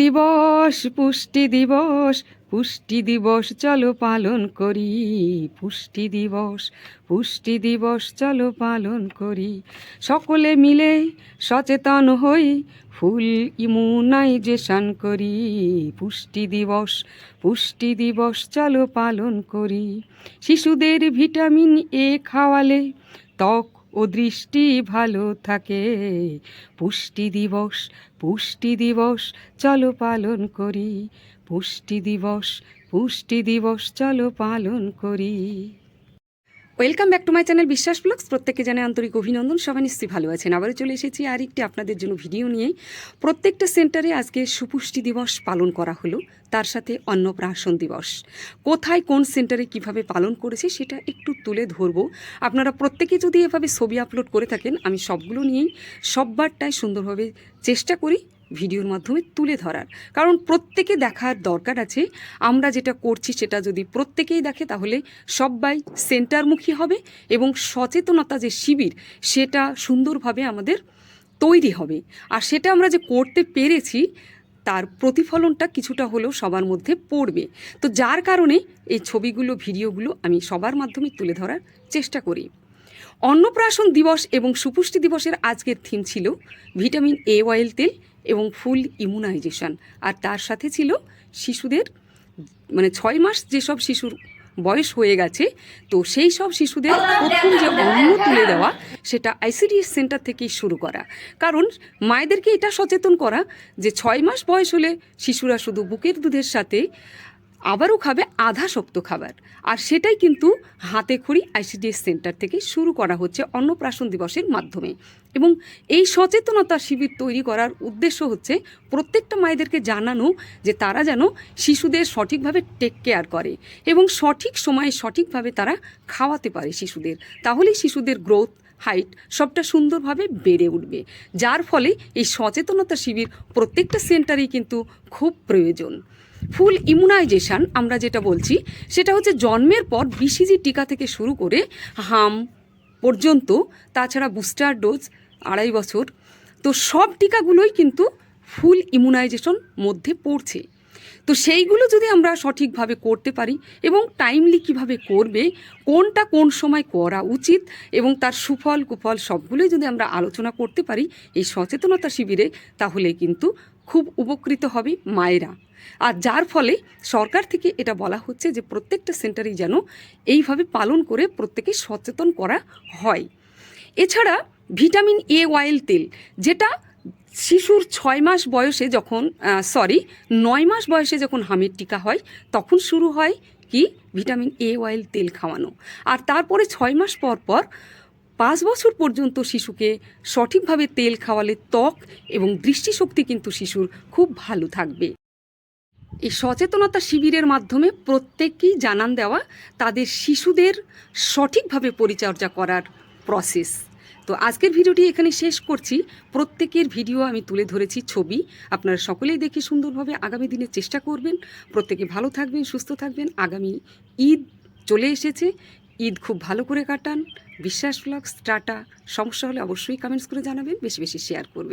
দিবস, পুষ্টি দিবস পুষ্টি দিবস, চলো পালন করি। পুষ্টি দিবস পুষ্টি দিবস, চলো পালন করি। সকলে মিলে সচেতন হই, ফুল ইমুনাইজেশন করি। পুষ্টি দিবস পুষ্টি দিবস, চলো পালন করি। শিশুদের ভিটামিন এ খাওয়ালে ত্বক ও দৃষ্টি ভালো থাকে। পুষ্টি দিবস পুষ্টি দিবস, চলো পালন করি। পুষ্টি দিবস পুষ্টি দিবস, চলো পালন করি। Welcome back to my channel Biswas blogs প্রত্যেকে জানে আন্তরিক অভিনন্দন। সবাই নিশ্চয়ই ভালো আছেন। আবারও চলে এসেছি আর একটি আপনাদের জন্য ভিডিও নিয়ে। প্রত্যেকটা সেন্টারে আজকে সুপুষ্টি দিবস পালন করা হলো। তার সাথে অন্নপ্রাশন দিবস। কোথায় কোন সেন্টারে কীভাবে পালন করেছে সেটা একটু তুলে ধরবো। আপনারা প্রত্যেকে যদি এভাবে ছবি আপলোড করে থাকেন, আমি সবগুলো নিয়েই সববারটাই সুন্দরভাবে চেষ্টা করি। ভিডিওর মাধ্যমে তুলে ধরার। কারণ প্রত্যেকে দেখার দরকার আছে। আমরা যেটা করছি সেটা যদি প্রত্যেকেই দেখে, তাহলে সবাই সেন্টারমুখী হবে এবং সচেতনতা যে শিবির, সেটা সুন্দরভাবে আমাদের তৈরি হবে। আর সেটা আমরা যে করতে পেরেছি, তার প্রতিফলনটা কিছুটা হলেও সবার মধ্যে পড়বে। তো যার কারণে এই ছবিগুলো, ভিডিওগুলো আমি সবার মাধ্যমে তুলে ধরার চেষ্টা করি। অন্নপ্রাশন দিবস এবং সুপুষ্টি দিবসের আজকের থিম ছিল ভিটামিন এ অয়েল তেল এবং ফুল ইমিউনাইজেশন আর তার সাথে ছিল শিশুদের মানে ছয় মাস যেসব শিশুর বয়স হয়ে গেছে, তো সেই সব শিশুদের প্রথম যে অন্ন তুলে দেওয়া, সেটা আইসিডিএস সেন্টার থেকেই শুরু করা। কারণ মায়েদেরকে এটা সচেতন করা যে ছয় মাস বয়স হলে শিশুরা শুধু বুকের দুধের সাথে আবারও খাবে আধা শক্ত খাবার। আর সেটাই কিন্তু হাতে খড়ি আইসিডিএস সেন্টার থেকে শুরু করা হচ্ছে অন্নপ্রাশন দিবসের মাধ্যমে। এবং এই সচেতনতা শিবির তৈরি করার উদ্দেশ্য হচ্ছে প্রত্যেকটা মায়েদেরকে জানানো যে তারা যেন শিশুদের সঠিকভাবে টেক কেয়ার করে এবং সঠিক সময়ে সঠিকভাবে তারা খাওয়াতে পারে শিশুদের। তাহলেই শিশুদের গ্রোথ হাইট সবটা সুন্দরভাবে বেড়ে উঠবে। যার ফলে এই সচেতনতা শিবির প্রত্যেকটা সেন্টারেই কিন্তু খুব প্রয়োজন। ফুল ইমিউনাইজেশন আমরা যেটা বলছি, সেটা হচ্ছে জন্মের পর বিসিজি টিকা থেকে শুরু করে হাম পর্যন্ত, তাছাড়া বুস্টার ডোজ আড়াই বছর, তো সব টিকাগুলোই কিন্তু ফুল ইমিউনাইজেশন মধ্যে পড়ছে। তো সেইগুলো যদি আমরা সঠিকভাবে করতে পারি এবং টাইমলি কীভাবে করবে, কোনটা কোন সময় করা উচিত এবং তার সুফল কুফল সবগুলোই যদি আমরা আলোচনা করতে পারি এই সচেতনতা শিবিরে, তাহলে কিন্তু খুব উপকৃত হবে মায়েরা। আর যার ফলে সরকার থেকে এটা বলা হচ্ছে যে প্রত্যেকটা সেন্টারেই যেন এইভাবে পালন করে প্রত্যেকে সচেতন করা হয়। এছাড়া ভিটামিন এ অয়েল তেল, যেটা শিশুর ছয় মাস বয়সে যখন সরি নয় মাস বয়সে যখন হামির টিকা হয়, তখন শুরু হয় কি? ভিটামিন এ অয়েল তেল খাওয়ানো। আর তারপরে ছয় মাস পর পর পাঁচ বছর পর্যন্ত শিশুকে সঠিকভাবে তেল খাওয়ালে ত্বক এবং দৃষ্টিশক্তি কিন্তু শিশুর খুব ভালো থাকবে। এই সচেতনতা শিবিরের মাধ্যমে প্রত্যেককেই জানান দেওয়া তাদের শিশুদের সঠিকভাবে পরিচর্যা করার প্রসেস। তো আজকের ভিডিওটি এখানে শেষ করছি। প্রত্যেকের ভিডিও আমি তুলে ধরেছি ছবি। আপনারা সকলেই দেখে সুন্দরভাবে আগামী দিনে চেষ্টা করবেন। প্রত্যেকে ভালো থাকবেন, সুস্থ থাকবেন। আগামী ঈদ চলে এসেছে। ঈদ খুব ভালো করে কাটান, বিশ্বাস ব্লগস টাটা সমস্যা হলে অবশ্যই কমেন্টস করে জানাবেন, বেশি বেশি শেয়ার করবেন।